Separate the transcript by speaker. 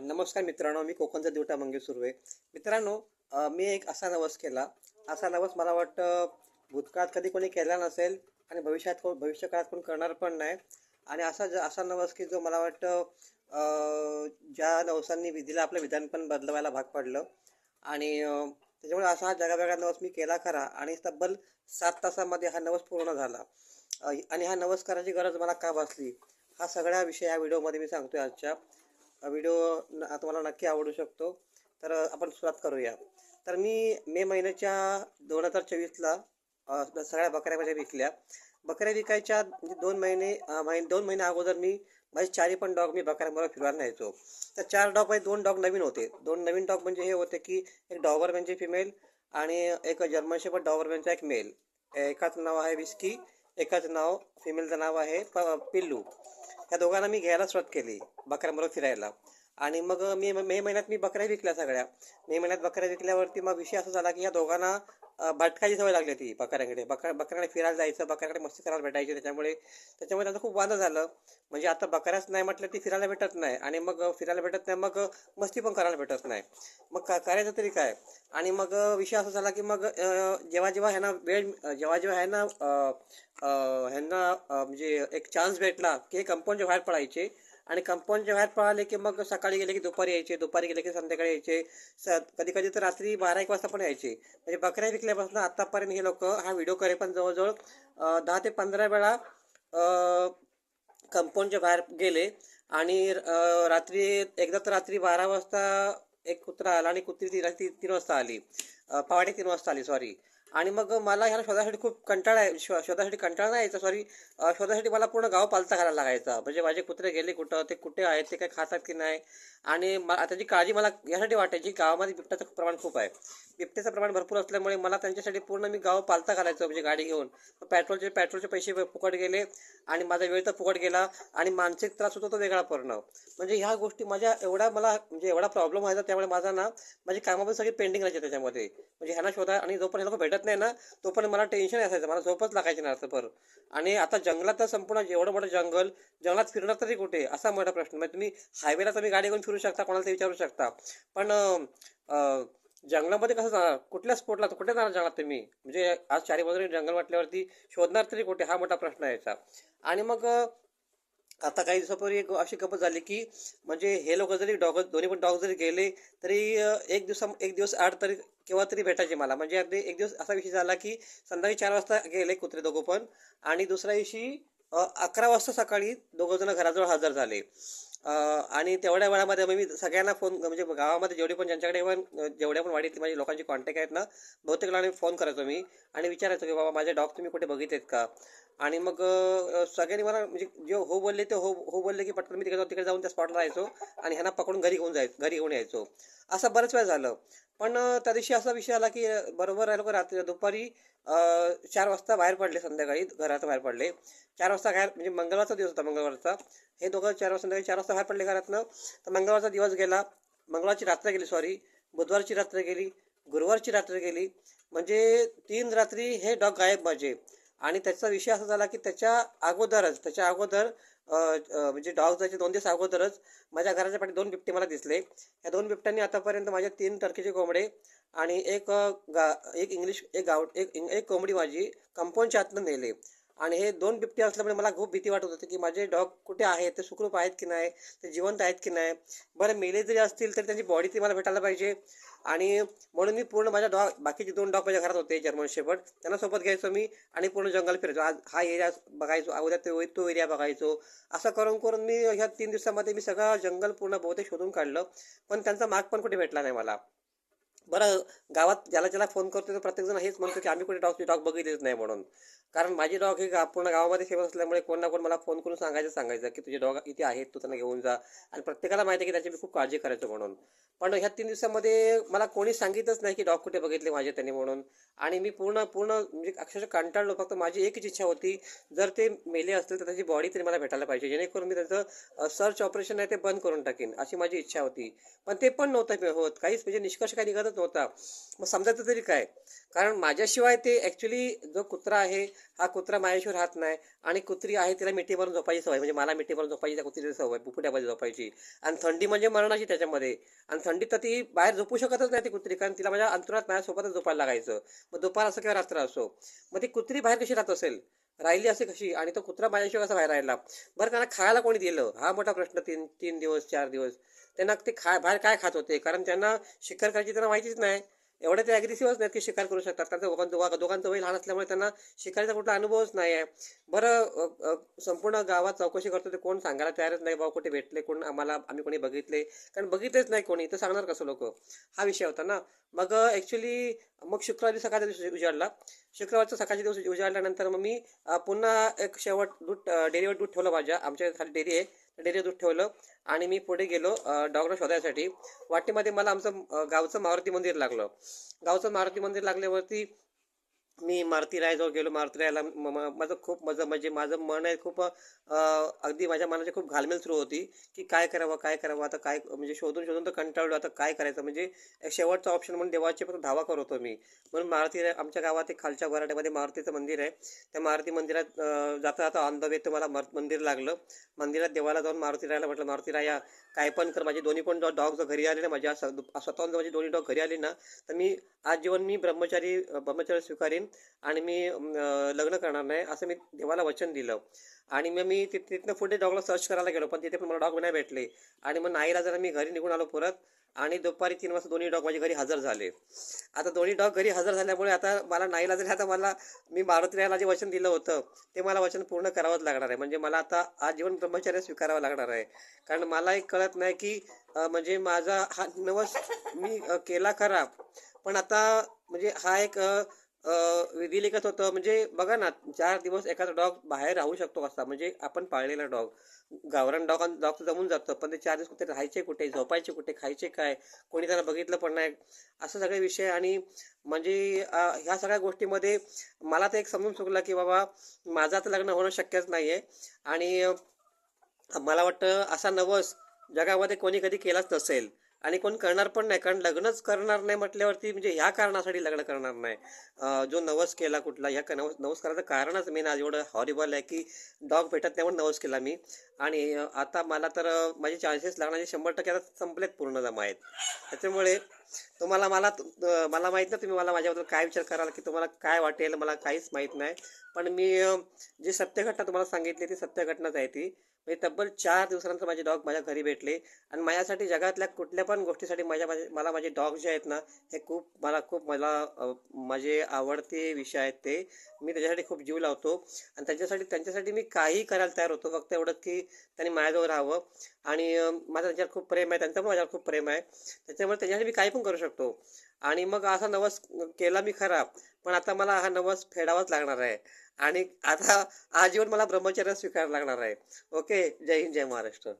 Speaker 1: नमस्कार मित्रांनो मी कोकणचा देवटा मंगेश सुर्वे मित्रांनो मी एक असा नवस केला. असा नवस मला वाटतं भूतकाळात कधी कोणी केला नसेल आणि भविष्यात को भविष्यकाळात कोण करणार पण नाही. आणि असा ज असा नवस की जो मला वाटतं ज्या नवसांनी विधीला आपलं विधान पण बदलवायला भाग पडलं. आणि त्याच्यामुळे असा हा जगावेगळा नवस मी केला खरा आणि तब्बल सात तासामध्ये हा नवस पूर्ण झाला. आणि हा नवस करायची गरज मला का भासली? हा सगळ्या विषय या व्हिडिओमध्ये मी सांगतोय आजच्या. व्हिडिओ तुम्हाला नक्की आवडू शकतो. तर आपण सुरुवात करूया. तर मी मे महिन्याच्या दोन हजार चोवीसला सगळ्या बकऱ्या माझ्या विकल्या. बकऱ्या विकायच्या म्हणजे दोन महिने महिन महिने दोन महिने अगोदर मी माझे चारही पण डॉग मी बकऱ्यांबरोबर फिरवायला न्यायचो. तर चार डॉग म्हणजे दोन डॉग नवीन होते. दोन नवीन डॉग म्हणजे हे होते की एक डॉबरमॅनचे म्हणजे फिमेल आणि एक जर्मन शेपर्ड डॉबरमॅनचा एक मेल एकाच नाव आहे विस्की एकाच नाव फिमेलचं नाव आहे प पिल्लू. ह्या दोघांना मी घ्यायला सुरुवात केली बकऱ्यांबरोबर फिरायला. आणि मग मी मे महिन्यात मी बकऱ्या विकल्या सगळ्या. मे महिन्यात बकऱ्या विकल्यावरती मग विषय असा झाला की या दोघांना भटकायची सवय लागली होती बकऱ्यांकडे. बकऱ्या बकऱ्याकडे फिरायला जायचं बकऱ्याकडे मस्ती करायला भेटायची. त्याच्यामुळे त्याच्यामुळे त्यांचं खूप वाद झालं. म्हणजे आता बकऱ्याच नाही म्हटलं ती फिरायला भेटत नाही. आणि मग फिरायला भेटत नाही मग मस्ती पण करायला भेटत नाही. मग का करायचं तरी काय? आणि मग विषय असा झाला की मग जेव्हा जेव्हा ह्यांना वेळ जेव्हा जेव्हा ह्यांना ह्यांना म्हणजे एक चान्स भेटला की हे कंपाऊंडच्या बाहेर पडायचे आणि कंपाऊंडच्या बाहेर पळाले की मग सकाळी गेले की दुपारी यायचे दुपारी गेले की संध्याकाळी यायचे स कधी कधी तर रात्री बारा एक वाजता पण यायचे. म्हणजे बकऱ्या विकल्यापासून आत्तापर्यंत हे लोक हा व्हिडिओ करे पण जवळजवळ दहा ते पंधरा वेळा कंपाऊंडच्या बाहेर गेले आणि रात्री एकदा तर रात्री बारा वाजता एक कुत्रा आला आणि कुत्री ती तीन वाजता आली. अ, पहाटे तीन वाजता आली सॉरी आणि मग मला ह्याला शोधासाठी खूप कंटाळा आहे शो शोधासाठी कंटाळा नाही यायचा सॉरी शोधासाठी मला पूर्ण गाव पालता घालायला लागायचा. म्हणजे माझे कुत्रे गेले कुठं ते कुठे आहेत ते काय खातात की नाही? आणि मला त्याची काळजी मला यासाठी वाटायची गावामध्ये बिबट्याचं प्रमाण खूप आहे. बिबट्याचं प्रमाण भरपूर असल्यामुळे मला त्यांच्यासाठी पूर्ण मी गाव पालता घालायचो म्हणजे गाडी घेऊन. पेट्रोलचे पेट्रोलचे पैसे फुकट गेले आणि माझा वेळ तर फुकट गेला आणि मानसिक त्रास होतो तो वेगळा पूर्ण. म्हणजे ह्या गोष्टी माझ्या एवढा मला म्हणजे एवढा प्रॉब्लेम व्हायचा त्यामुळे माझा ना माझी कामं पण सगळी पेंडिंग राहायची त्याच्यामध्ये. म्हणजे ह्यांना शोधा आणि जोपर्यंत लोक भेटत नाही ना तोपर्यंत मला टेन्शन असायचं. मला झोपच लागायची नाही पर आणि आता जंगलात तर संपूर्ण एवढं मोठं जंगल जंगलात फिरणार तरी कुठे? असा मोठा प्रश्न. म्हणजे तुम्ही हायवेला तुम्ही गाडी घेऊन फिरू शकता कोणाला ते विचारू शकता. पण जंगलामध्ये कसं जाणार कुठल्या स्पॉटला कुठे जाणार जंगलात तुम्ही? म्हणजे आज चारी बाजूने जंगल म्हटल्यावरती शोधणार तरी कुठे? हा मोठा प्रश्न यायचा. आणि मग आता काही दिवसापूर्वी एक अशी गपत झाली की म्हणजे हे लोक जरी डॉग दोन्ही पण डॉग जरी गेले तरी एक दिवसा एक दिवस आड तरी केव्हा तरी भेटायचे मला. म्हणजे अगदी एक दिवस असा विषय झाला की संध्याकाळी चार वाजता गेले कुत्रे दोघं पण आणि दुसऱ्या दिवशी अकरा वाजता सकाळी दोघं जण घराजवळ हजर झाले. आणि तेवढ्या वेळामध्ये मी सगळ्यांना फोन म्हणजे गावामध्ये जेवढे पण ज्यांच्याकडे पण जेवढ्या पण वाडीतली माझे लोकांची कॉन्टॅक्ट आहेत ना बहुतेक वेळा फोन करायचो मी आणि विचारायचो की बाबा माझे डॉग तुम्ही कुठे बघितलेत का? आणि मग सगळ्यांनी मला म्हणजे जे हो बोलले ते हो हो बोलले की पटकन मी तिकडे जाऊन तिकडे जाऊन त्या स्पॉटला राहायचो आणि ह्यांना पकडून घरी घेऊन जायचो घरी घेऊन यायचो. असं बरंच वेळ झालं. पण त्या दिवशी असा विषय आला की बरोबर लोक रात्री? दुपारी चार वाजता बाहेर पडले संध्याकाळी घरात बाहेर पडले. चार वाजता बाहेर म्हणजे मंगळवारचा दिवस होता मंगळवारचा. हे दोघं चार वाजता संध्याकाळी चार वाजता बाहेर पडले घरातनं. तर मंगळवारचा दिवस गेला. मंगळवारची रात्र गेली सॉरी बुधवारची रात्र गेली. गुरुवारची रात्र गेली. म्हणजे तीन रात्री हे डॉग गायब माझे. आणि त्याचा विषय असा झाला की त्याच्या अगोदरच त्याच्या अगोदर म्हणजे डॉग जायचे दोन दिवस अगोदरच माझ्या घराच्या पाठी दोन बिबटे मला दिसले. या दोन बिबट्यांनी आतापर्यंत माझ्या तीन टर्कीचे कोंबडे आणि एक गा एक इंग्लिश एक गाव एक एक कोंबडी माझी कंपाऊंडच्या आतनं नेले. आणि हे दोन बिबटे असल्यामुळे मला खूप भीती वाटत होती की माझे डॉग कुठे आहेत ते सुखरूप आहेत की नाही ते जिवंत आहेत की नाही? बरं मेले जरी असतील तर त्यांची बॉडी ती मला भेटायला पाहिजे. आणि म्हणून मी पूर्ण माझ्या डॉग बाकीचे दोन डॉग माझ्या घरात होते जर्मन शेपर्ड त्यांना सोबत घ्यायचो मी आणि पूर्ण जंगल फिरायचो. आज हा एरिया बघायचो उद्या तो तो एरिया बघायचो. असं करून करून मी ह्या तीन दिवसामध्ये मी सगळं जंगल पूर्ण बहुतेक शोधून काढलं. पण त्यांचा माग पण कुठे भेटला नाही मला. बरं गावात ज्याला ज्याला फोन करतो तर प्रत्येकजण हेच म्हणतो की आम्ही कुठे डॉग डॉग बघितलेच नाही म्हणून. कारण माझी डॉग हे गा पूर्ण गावामध्ये फेमस असल्यामुळे कोण ना कोण मला फोन करून सांगायचं सांगायचं की तुझे डॉग इथे आहेत तू त्यांना घेऊन जा. आणि प्रत्येकाला माहिती आहे की त्याची मी खूप काळजी करायचो म्हणून. पण ह्या तीन दिवसामध्ये मला कोणी सांगितलंच नाही की डॉग कुठे बघितले माझे त्यांनी म्हणून. आणि मी पूर्ण पूर्ण म्हणजे अक्षरशः कंटाळलो. फक्त माझी एकच इच्छा होती जर ते मेले असतील तर त्याची बॉडी तरी मला भेटायला पाहिजे. जेणेकरून मी त्याचं सर्च ऑपरेशन आहे ते बंद करून टाकेन अशी माझी इच्छा होती. पण ते पण नव्हतं होत. काहीच म्हणजे निष्कर्ष काही निघत समजत नव्हता. मग समजायचं तरी काय? कारण माझ्याशिवाय ते ॲक्च्युली जो कुत्रा आहे हा कुत्रा माझ्याशिवाय राहत नाही. आणि कुत्री आहे तिला मिठी मारून झोपायची सवय. म्हणजे मला मिठी मारून झोपायची त्या कुत्रीची सवय पुपुट्यामध्ये झोपायची. आणि थंडी म्हणजे मरणाची त्याच्यामध्ये. आणि थंडी तर ती बाहेर झोपू शकतच नाही ती कुत्री कारण तिला माझ्या अंतरात माझ्यासोबतच झोपायला लागायचं. मग दुपार असो किंवा रात्र असो. मग ती कुत्री बाहेर कशी राहत असेल? राहिली असे कशी? आणि तो कुत्रा माझ्याशिवाय कसा बाहेर राहिला? बरं त्यांना खायला कोणी दिलं? हा मोठा प्रश्न तीन तीन दिवस चार दिवस. त्यांना ते खा बाहेर काय खात होते? कारण त्यांना शिकार करायची त्यांना माहितीच नाही. एवढे ते ॲग्रेसिव्हच नाहीत की शिकार करू शकतात. कारण दोघां दोघा दोघांचं वय लहान असल्यामुळे त्यांना शिकारीचा कुठला अनुभवच नाही आहे बरं संपूर्ण गावात चौकशी करतो ते कोण सांगायला तयारच नाही. बाबा कुठे भेटले? कोण आम्हाला आम्ही कोणी बघितले? कारण बघितलेच नाही कोणी. तर सांगणार कसं लोक? हा विषय होता ना. मग ॲक्च्युली मग शुक्रवारी सकाळचा दिवस उजाडला. शुक्रवारचा सकाळच्या दिवस उजाडल्यानंतर मग मी पुन्हा एक शेवट दूध डेअरीवर दूध ठेवलं माझ्या. आमच्या खाली डेअरी आहे. डेरी दूध ठेवलं आणि मी पुढे गेलो डॉक्टर शोधायसाठी. वाटेमध्ये मला आमचं गावचं मारुती मंदिर लागलं. गावचं मारुती मंदिर लागल्यावरती मी मारुती रायजवळ गेलो. मारुती रायला म- माझं खूप माझं म्हणजे माझं मन आहे खूप अगदी माझ्या मनाची खूप घालमेल सुरू होती की काय करावं काय करावं? आता काय म्हणजे शोधून शोधून तर कंटाळलो. आता काय करायचं? म्हणजे एक शेवटचा ऑप्शन म्हणून देवाचे पण धावा करत होतो मी. म्हणून मारुती राय- आमच्या गावात एक खालच्या वराट्यामध्ये मारुतीचं मंदिर आहे. त्या मारुती मंदिरात जाता जाता ऑन द वे मला मर- मंदिर लागलं. मंदिरात देवाला जाऊन मारुती रायला म्हटलं मारुती राया काय पण कर. माझे दोन्ही पण डॉग जर घरी आले ना माझ्या स्वतःहून जर माझे दोन्ही डॉग घरी आले ना तर मी आज जीवन मी ब्रह्मचारी ब्रह्मचारी स्वीकारीन. आणि मी लग्न करणार नाही असं मी देवाला वचन दिलं. आणि मग मी तिथनं पुढे डॉगला सर्च करायला गेलो पण तिथे पण मला डॉग नाही भेटले. आणि मग नाईला जरा मी घरी निघून आलो परत आणि दुपारी तीन वाजता दोन्ही डॉग माझ्या घरी हजर झाले. आता दोन्ही डॉग घरी हजर झाल्यामुळे आता मला नाईला जरी आता मला मी मारुतीला जे वचन दिलं होतं ते मला वचन पूर्ण करावंच लागणार आहे. म्हणजे मला आता आजीवन ब्रह्मचर्य स्वीकारावं लागणार आहे. कारण मला एक कळत नाही की म्हणजे माझा हा नवस मी केला खरा. पण आता म्हणजे हा एक विधिलिखित होतं. म्हणजे बघा ना चार दिवस एखादा डॉग बाहेर राहू शकतो कसा म्हणजे आपण पाळलेला डॉग गावरान डॉग डॉग जमून जातं. पण ते चार दिवस कुठे राहायचे कुठे झोपायचे कुठे खायचे काय कोणी त्यांना बघितलं पण नाही. असं सगळे विषय आणि म्हणजे ह्या सगळ्या गोष्टीमध्ये मला तर एक समजून चुकलं की बाबा माझं आता लग्न होणं शक्यच नाही आहे आणि मला वाटतं असा नवस जगामध्ये कोणी कधी केलाच नसेल. आणि कोण करणार पण नाही कारण लग्नच करणार नाही म्हटल्यावरती म्हणजे ह्या कारणासाठी लग्न करणार नाही. जो नवस केला कुठला ह्या नवस नवस करायचं कारणच मेन आज एवढं हॉरिबल आहे की डॉग भेटत नाही म्हणून नवस केला मी. आणि आता मला तर माझे चान्सेस लागण्याचे शंभर टक्के आता संपलेत पूर्ण जमा आहेत. त्याच्यामुळे तुम्हाला मला मला माहीत नाही तुम्ही मला माझ्याबद्दल काय विचार कराल की तुम्हाला काय वाटेल मला काहीच माहीत नाही. पण मी जी सत्य घटना तुम्हाला सांगितली ती सत्य घटनाच आहे ती. म्हणजे तब्बल चार दिवसानंतर माझे डॉग माझ्या घरी भेटले. आणि माझ्यासाठी जगातल्या कुठल्या पण गोष्टीसाठी माझ्या माझे मला माझे डॉग जे आहेत ना हे खूप मला खूप मला माझे आवडते विषय आहेत ते. मी त्याच्यासाठी खूप जीव लावतो. आणि त्यांच्यासाठी त्यांच्यासाठी मी काही करायला तयार होतो. फक्त एवढंच की त्यांनी माझ्याजवळ राहावं. आणि माझं त्यांच्यावर खूप प्रेम आहे त्यांचं पण माझ्यावर खूप प्रेम आहे. त्याच्यामुळे त्यांच्यासाठी मी काही पण करू शकतो. आणि मग असा नवस केला मी खरा पण आता मला हा नवस फेडावाच लागणार आहे. आणि आता आजीवन मला ब्रह्मचर्य स्वीकारायला लागणार आहे. ओके? जय हिंद जय महाराष्ट्र.